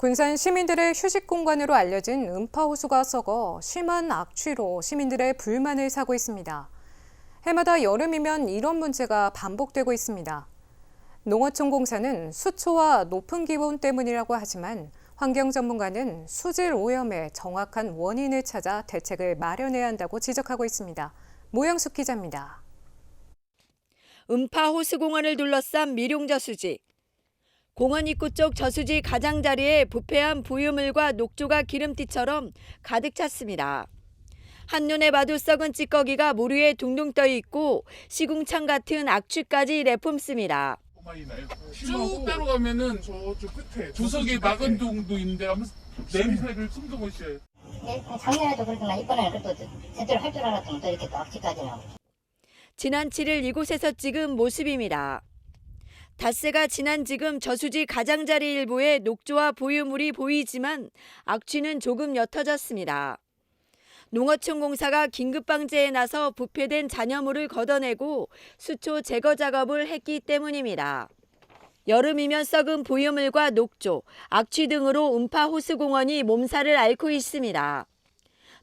군산 시민들의 휴식 공간으로 알려진 음파호수가 썩어 심한 악취로 시민들의 불만을 사고 있습니다. 해마다 여름이면 이런 문제가 반복되고 있습니다. 농어촌 공사는 수초와 높은 기온 때문이라고 하지만 환경 전문가는 수질 오염의 정확한 원인을 찾아 대책을 마련해야 한다고 지적하고 있습니다. 모영숙 기자입니다. 음파 호수 공원을 둘러싼 미룡저수지. 공원 입구 쪽 저수지 가장자리에 부패한 부유물과 녹조가 기름띠처럼 가득 찼습니다. 한눈에 봐도 썩은 찌꺼기가 물 위에 둥둥 떠 있고 시궁창 같은 악취까지 내뿜습니다. 쭉 따라가면은 저쪽 끝에 주석이 막은 동도 있는데 하면 냄새를 숨도 못 쉬어요. 예, 작년에도 그렇지만 이번에는 그래도 제대로 할 줄 알았더니 또 이렇게 또 악취까지 나고. 지난 7일 이곳에서 찍은 모습입니다. 닷새가 지난 지금 저수지 가장자리 일부에 녹조와 보유물이 보이지만 악취는 조금 옅어졌습니다. 농어촌 공사가 긴급 방제에 나서 부패된 잔여물을 걷어내고 수초 제거 작업을 했기 때문입니다. 여름이면 썩은 보유물과 녹조, 악취 등으로 음파 호수공원이 몸살을 앓고 있습니다.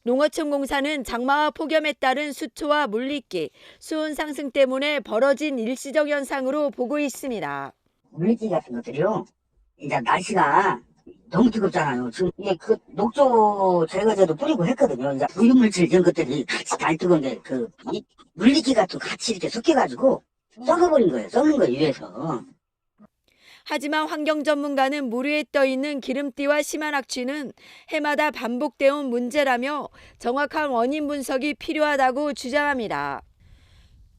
농어촌공사는 장마와 폭염에 따른 수초와 물리기, 수온 상승 때문에 벌어진 일시적 현상으로 보고 있습니다. 물질 같은 것들이요. 이제 날씨가 너무 뜨겁잖아요. 지금 이게 그 녹조 제거제도 뿌리고 했거든요. 이제 부유물질 이런 것들이 같이 달 뜨거운데 그 이- 물리기 같은 거 같이 이렇게 섞여가지고 썩어버린 거예요. 썩는 거예요, 위에서. 하지만 환경 전문가는 물 위에 떠 있는 기름띠와 심한 악취는 해마다 반복되어 온 문제라며 정확한 원인 분석이 필요하다고 주장합니다.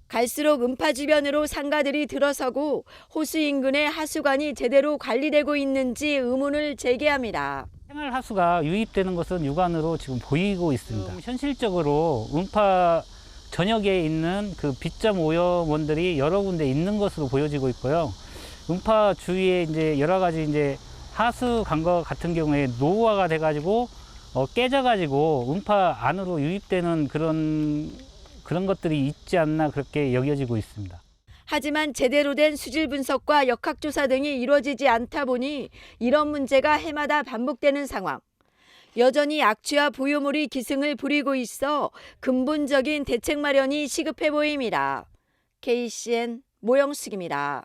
갈수록 음파 주변으로 상가들이 들어서고 호수 인근의 하수관이 제대로 관리되고 있는지 의문을 제기합니다. 생활 하수가 유입되는 것은 육안으로 지금 보이고 있습니다. 현실적으로 음파 전역에 있는 그 비점 오염원들이 여러 군데 있는 것으로 보여지고 있고요. 음파 주위에 이제 여러 가지 이제 하수 간과 같은 경우에 노후화가 돼가지고 어, 깨져가지고 음파 안으로 유입되는 그런 그런 것들이 있지 않나 그렇게 여겨지고 있습니다. 하지만 제대로 된 수질 분석과 역학조사 등이 이루어지지 않다 보니 이런 문제가 해마다 반복되는 상황. 여전히 악취와 부유물이 기승을 부리고 있어 근본적인 대책 마련이 시급해 보입니다. KCN 모영숙입니다.